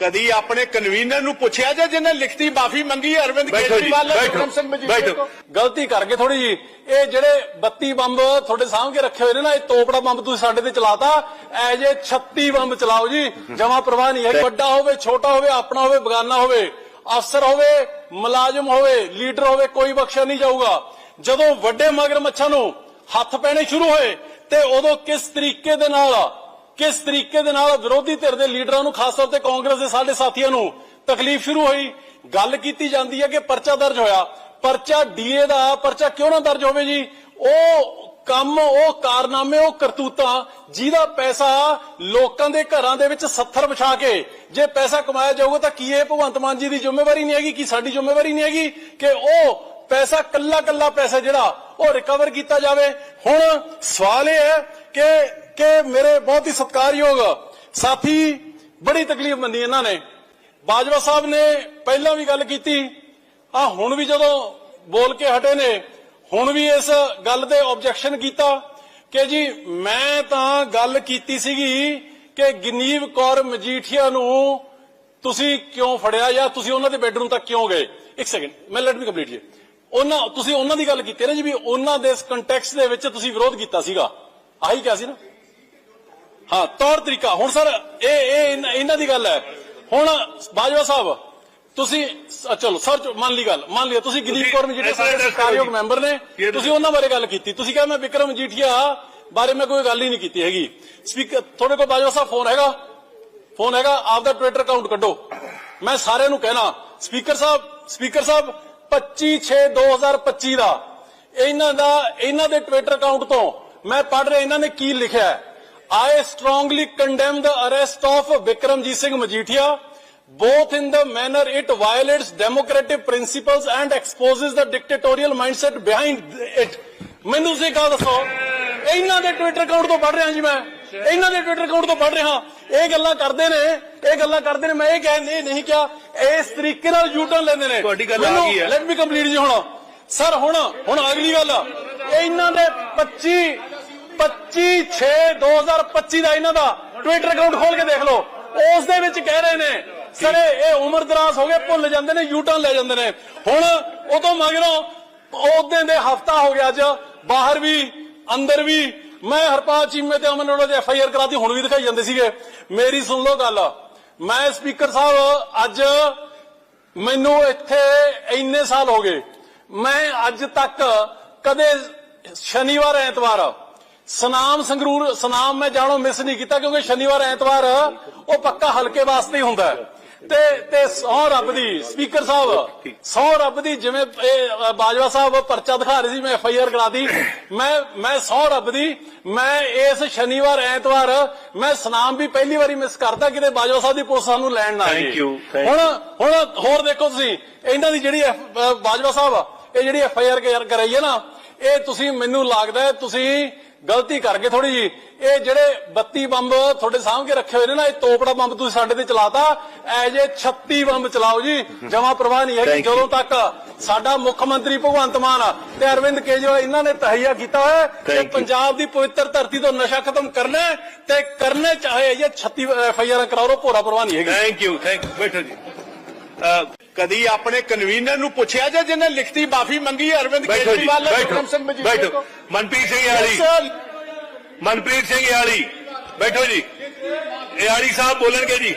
ਕਦੀ ਆਪਣੇ ਕਨਵੀਨਰ ਨੂੰ ਪੁੱਛਿਆ ਜੇ ਜਿਹਨੇ ਲਿਖਤੀ ਮਾਫੀ ਮੰਗੀ ਹੈ ਅਰਵਿੰਦ ਜੀ, ਕੇਜਰੀਵਾਲ ਨੇ ਬੈਠੋ, ਵਿਕਰਮ ਸਿੰਘ ਮਜੀਠੀਆ। ਤੋਂ। ਗਲਤੀ ਕਰ ਗਏ ਥੋੜੀ ਜੀ ਇਹ ਜਿਹੜੇ 32 ਬੰਬ ਤੁਹਾਡੇ ਸਾਹਮਣੇ ਰੱਖੇ ਹੋਏ ਨੇ ਨਾ ਇਹ ਤੋਪੜਾ ਬੰਬ ਤੁਸੀਂ ਸਾਡੇ ਤੇ ਚਲਾਤਾ। ਐਜ ਇਹ 36 ਬੰਬ ਚਲਾਓ ਜੀ ਜਮਾ ਪ੍ਰਵਾਹ ਨਹੀਂ ਹੈ। ਵੱਡਾ ਹੋਵੇ ਛੋਟਾ ਹੋਵੇ ਆਪਣਾ ਹੋਵੇ ਬਗਾਨਾ ਹੋਵੇ ਅਫਸਰ ਹੋਵੇ ਮੁਲਾਜ਼ਮ ਹੋਵੇ ਲੀਡਰ ਹੋਵੇ ਕੋਈ ਬਖਸ਼ਿਆ ਨਹੀਂ ਜਾਊਗਾ। ਜਦੋਂ ਵੱਡੇ ਮਗਰਮੱਛਾਂ ਨੂੰ ਹੱਥ ਪੈਣੇ ਸ਼ੁਰੂ ਹੋਏ ਤੇ ਉਦੋਂ ਕਿਸ ਤਰੀਕੇ ਦੇ ਨਾਲ ਕਿਸ ਤਰੀਕੇ ਦੇ ਨਾਲ ਵਿਰੋਧੀ ਧਿਰ ਦੇ ਲੀਡਰਾਂ ਨੂੰ, ਖਾਸ ਤੌਰ ਤੇ ਕਾਂਗਰਸ ਦੇ ਸਾਡੇ ਸਾਥੀਆਂ ਨੂੰ ਤਕਲੀਫ ਸ਼ੁਰੂ ਹੋਈ। ਗੱਲ ਕੀਤੀ ਜਾਂਦੀ ਹੈ ਕਿ ਪਰਚਾ ਦਰਜ ਹੋਇਆ। ਪਰਚਾ ਡੀਏ ਦਾ ਪਰਚਾ ਕਿਉਂ ਨਾ ਦਰਜ ਹੋਵੇ ਜੀ? ਉਹ ਕੰਮ, ਉਹ ਕਾਰਨਾਮੇ, ਉਹ ਕਰਤੂਤਾਂ, ਜਿਹਦਾ ਪੈਸਾ ਲੋਕਾਂ ਦੇ ਘਰਾਂ ਦੇ ਵਿੱਚ ਸੱਥਰ ਵਿਛਾ ਕੇ ਜੇ ਪੈਸਾ ਕਮਾਇਆ ਜਾਊਗਾ ਤਾਂ ਕੀ ਇਹ ਭਗਵੰਤ ਮਾਨ ਜੀ ਦੀ ਜ਼ਿੰਮੇਵਾਰੀ ਨਹੀਂ ਹੈਗੀ, ਕੀ ਸਾਡੀ ਜ਼ਿੰਮੇਵਾਰੀ ਨਹੀਂ ਹੈਗੀ ਕਿ ਉਹ ਪੈਸਾ ਕੱਲਾ ਕੱਲਾ ਪੈਸਾ ਜਿਹੜਾ ਉਹ ਰਿਕਵਰ ਕੀਤਾ ਜਾਵੇ? ਹੁਣ ਸਵਾਲ ਇਹ ਹੈ ਕਿ ਕਿ ਮੇਰੇ ਬਹੁਤ ਹੀ ਸਤਿਕਾਰਯੋਗ ਸਾਥੀ, ਬੜੀ ਤਕਲੀਫ ਮੰਨੀ ਇਹਨਾਂ ਨੇ। ਬਾਜਵਾ ਸਾਹਿਬ ਨੇ ਪਹਿਲਾਂ ਵੀ ਗੱਲ ਕੀਤੀ ਆ ਹੁਣ ਵੀ ਜਦੋਂ ਬੋਲ ਕੇ ਹਟੇ ਨੇ, ਹੁਣ ਵੀ ਇਸ ਗੱਲ ਤੇ ਆਬਜੈਕਸ਼ਨ ਕੀਤਾ ਕਿ ਜੀ ਮੈਂ ਤਾਂ ਗੱਲ ਕੀਤੀ ਸੀਗੀ ਕਿ ਗਨੀਵ ਕੌਰ ਮਜੀਠੀਆ ਨੂੰ ਤੁਸੀਂ ਕਿਉਂ ਫੜਿਆ ਜਾਂ ਤੁਸੀਂ ਉਹਨਾਂ ਦੇ ਬੈਡਰੂਮ ਤੱਕ ਕਿਉਂ ਗਏ? ਇੱਕ ਸੈਕਿੰਡ ਮੈਂ ਲੈਟ ਮੀ ਕੰਪਲੀਟ ਜੀ। ਉਹਨਾਂ, ਤੁਸੀਂ ਉਹਨਾਂ ਦੀ ਗੱਲ ਕੀਤੀ ਨਾ ਜੀ ਵੀ ਉਹਨਾਂ ਦੇ ਇਸ ਕੰਟੈਕਸਟ ਦੇ ਵਿੱਚ ਤੁਸੀਂ ਵਿਰੋਧ ਕੀਤਾ ਸੀਗਾ। ਆਹੀ ਕਿਹਾ ਸੀ ਨਾ। ਹਾਂ ਤੌਰ ਤਰੀਕਾ। ਹੁਣ ਸਰ ਇਹ ਇਹ ਇਹਨਾਂ- ਦੀ ਗੱਲ ਹੈ। ਹੁਣ ਬਾਜਵਾ ਸਾਹਿਬ ਤੁਸੀਂ ਚਲੋ ਸਰ ਮੰਨ ਲਈ ਗੱਲ ਮੰਨ ਲਿਆ। ਤੁਸੀਂ ਗਨੀਪ ਕੌਰ ਮਜੀਠੀਆ ਐਸਾ ਸਰਕਾਰਯੋਗ। ਮੈਂਬਰ ਨੇ। ਤੁਸੀਂ ਉਹਨਾਂ ਬਾਰੇ ਗੱਲ ਕੀਤੀ। ਤੁਸੀਂ ਕਿਹਾ ਮੈਂ ਵਿਕਰਮ ਮਜੀਠੀਆ ਬਾਰੇ ਮੈਂ ਕੋਈ ਗੱਲ ਹੀ ਨਹੀਂ ਕੀਤੀ ਹੈਗੀ। ਸਪੀਕਰ ਤੁਹਾਡੇ ਕੋਲ ਬਾਜਵਾ ਸਾਹਿਬ ਫੋਨ ਹੈਗਾ? ਫੋਨ ਹੈਗਾ ਆਪ ਦਾ ਟਵਿੱਟਰ ਅਕਾਊਂਟ ਕੱਢੋ। ਮੈਂ ਸਾਰਿਆਂ ਨੂੰ ਕਹਿਣਾ ਸਪੀਕਰ ਸਾਹਿਬ ਸਪੀਕਰ ਸਾਹਿਬ 25 6 2025 ਦਾ ਇਹਨਾਂ ਦਾ ਇਹਨਾਂ ਦੇ ਟਵਿੱਟਰ ਅਕਾਊਂਟ ਤੋਂ ਮੈਂ ਪੜ੍ਹ ਰਿਹਾ ਇਹਨਾਂ ਨੇ ਕੀ ਲਿਖਿਆ ਹੈ? I strongly condemn the arrest of Vikramjit Singh Majithia both in the manner it violates democratic principles and exposes the dictatorial mindset behind it ਮੈਨੂੰ ਤੁਸੀਂ ਗੱਲ ਦੱਸੋ ਇਹਨਾਂ ਦੇ ਟਵਿੱਟਰ ਅਕਾਊਂਟ ਤੋਂ ਪੜ੍ਹ ਰਿਹਾ ਜੀ ਮੈਂ ਇਹਨਾਂ ਦੇ ਟਵਿੱਟਰ ਅਕਾਊਂਟ ਤੋਂ ਪੜ੍ਹ ਰਿਹਾ ਇਹ ਗੱਲਾਂ ਕਰਦੇ ਨੇ ਇਹ ਗੱਲਾਂ ਕਰਦੇ ਨੇ ਮੈਂ ਇਹ ਕਹਿ ਨਹੀਂ ਨਹੀਂ ਕਿਹਾ ਇਸ ਤਰੀਕੇ ਨਾਲ ਯੂਟਰਨ ਲੈਂਦੇ ਨੇ ਤੁਹਾਡੀ ਗੱਲ ਆ ਗਈ ਹੈ। ਲੈਟ ਮੀ ਕੰਪਲੀਟ ਜੀ ਹੁਣ ਸਰ ਹੁਣ ਹੁਣ ਅਗਲੀ ਗੱਲ ਇਹ ਇਹਨਾਂ ਦੇ 25 25 6 2025 ਦਾ ਇਹਨਾਂ ਦਾ ਟਵਿੱਟਰ ਅਕਾਊਂਟ ਖੋਲ ਕੇ ਦੇਖ ਲਓ। ਉਸ ਦੇ ਵਿੱਚ ਕਹਿ ਰਹੇ ਨੇ, ਸਰ, ਇਹ ਉਮਰ ਦਰਾਜ਼ ਹੋ ਗਏ, ਭੁੱਲ ਜਾਂਦੇ ਨੇ ਯੂਟਰਨ ਲੈ ਜਾਂਦੇ ਨੇ। ਹੁਣ ਉਹ ਤੋਂ ਮਗਰੋਂ ਉਹਦੇ ਦੇ ਹਫਤਾ ਹੋ ਗਿਆ ਅੱਜ, ਬਾਹਰ ਵੀ, ਅੰਦਰ ਵੀ। ਮੈਂ ਹਰਪਾਲ ਚੀਮੇ ਤੇ ਅਮਨ ਅਰੋੜਾ ਦੇ ਐਫ ਆਈ ਆਰ ਕਰਾਤੀ, ਹੁਣ ਵੀ ਦਿਖਾਈ ਜਾਂਦੇ ਸੀਗੇ। ਮੇਰੀ ਸੁਣ ਲਓ ਗੱਲ। ਮੈਂ ਸਪੀਕਰ ਸਾਹਿਬ, ਅੱਜ ਮੈਨੂੰ ਇੱਥੇ ਇੰਨੇ ਸਾਲ ਹੋ ਗਏ। ਮੈਂ ਅੱਜ ਤੱਕ ਕਦੇ ਸ਼ਨੀਵਾਰ ਐਤਵਾਰ ਸਨਾਮ ਸੰਗਰੂਰ ਸਨਾਮ ਮੈਂ ਜਾਣੋ ਮਿਸ ਨਹੀਂ ਕੀਤਾ ਕਿਉਂਕਿ ਸ਼ਨੀਵਾਰ ਐਤਵਾਰ ਉਹ ਪੱਕਾ ਹਲਕੇ ਵਾਸਤੇ ਹੀ ਹੁੰਦਾ। ਤੇ ਤੇ ਸੌ ਰੱਬ ਦੀ ਸਪੀਕਰ ਸਾਹਿਬ ਸੌ ਰੱਬ ਦੀ ਜਿਵੇਂ ਬਾਜਵਾ ਸਾਹਿਬ ਪਰਚਾ ਦਿਖਾ ਰਹੇ ਸੀ ਮੈਂ ਐਫ ਆਈ ਆਰ ਕਰਾਤੀ ਮੈਂ ਮੈਂ ਸੌ ਰੱਬ ਦੀ ਮੈਂ ਇਸ ਸ਼ਨੀਵਾਰ ਐਤਵਾਰ ਮੈਂ ਸਨਾਮ ਵੀ ਪਹਿਲੀ ਵਾਰੀ ਮਿਸ ਕਰਦਾ ਕਿਤੇ ਬਾਜਵਾ ਸਾਹਿਬ ਦੀ ਪੁਲਿਸ ਸਾਨੂੰ ਲੈਣ ਨਾ thank ਹੁਣ ਹੁਣ ਹੋਰ ਦੇਖੋ ਤੁਸੀਂ ਇਹਨਾਂ ਦੀ ਜਿਹੜੀ ਬਾਜਵਾ ਸਾਹਿਬ ਇਹ ਜਿਹੜੀ ਐਫ ਆਈ ਆਰ ਕਰਾਈ ਹੈ ਨਾ ਇਹ ਤੁਸੀਂ ਮੈਨੂੰ ਲੱਗਦਾ ਤੁਸੀਂ ਗਲਤੀ ਕਰ ਗਏ ਥੋੜੀ ਜੀ ਇਹ ਜਿਹੜੇ 32 ਬੰਬ ਤੁਹਾਡੇ ਸਾਹਮਣੇ ਰੱਖੇ ਹੋਏ ਨੇ ਨਾ ਇਹ ਤੋਪੜਾ ਬੰਬ ਤੁਸੀਂ ਸਾਡੇ ਤੇ ਚਲਾਤਾ ਐਜ ਇਹ 36 ਬੰਬ ਚਲਾਓ ਜੀ ਜਮਾ ਪ੍ਰਵਾਹ ਨਹੀਂ ਹੈ you. ਜਦੋਂ ਤੱਕ ਸਾਡਾ ਮੁੱਖ ਮੰਤਰੀ ਭਗਵੰਤ ਮਾਨ ਤੇ ਅਰਵਿੰਦ ਕੇਜਰੀਵਾਲ ਇਹਨਾਂ ਨੇ ਤਹਈਆ ਕੀਤਾ ਹੈ ਕਿ. ਪੰਜਾਬ ਦੀ ਪਵਿੱਤਰ ਧਰਤੀ ਤੋਂ ਨਸ਼ਾ ਖਤਮ ਕਰਨਾ ਤੇ ਕਰਨੇ ਚਾਹੇ ਇਹ 36 ਐਫ ਆਈ ਆਰ ਕਰਾਓ ਭੋਰਾ ਪ੍ਰਵਾਹ ਨਹੀਂ ਹੈਗੀ ਥੈਂਕ ਯੂ ਥੈਂਕ ਬੈਠੋ ਜੀ ਕਦੀ ਆਪਣੇ ਕਨਵੀਨਰ ਨੂੰ ਪੁੱਛਿਆ ਜੇ ਜਿਹਨੇ ਲਿਖਤੀ ਮਾਫੀ ਮੰਗੀ ਅਰਵਿੰਦ ਕੇਜਰੀਵਾਲ ਨੇ ਵਿਕਰਮ ਸਿੰਘ ਮਜੀਠੀਆ ਮਨਪ੍ਰੀਤ ਸਿੰਘ ਯਾਲੀ ਮਨਪ੍ਰੀਤ ਸਿੰਘ ਯਾਲੀ ਬੈਠੋ ਜੀ। ਯਾਲੀ ਸਾਹਿਬ ਬੋਲਣਗੇ ਜੀ।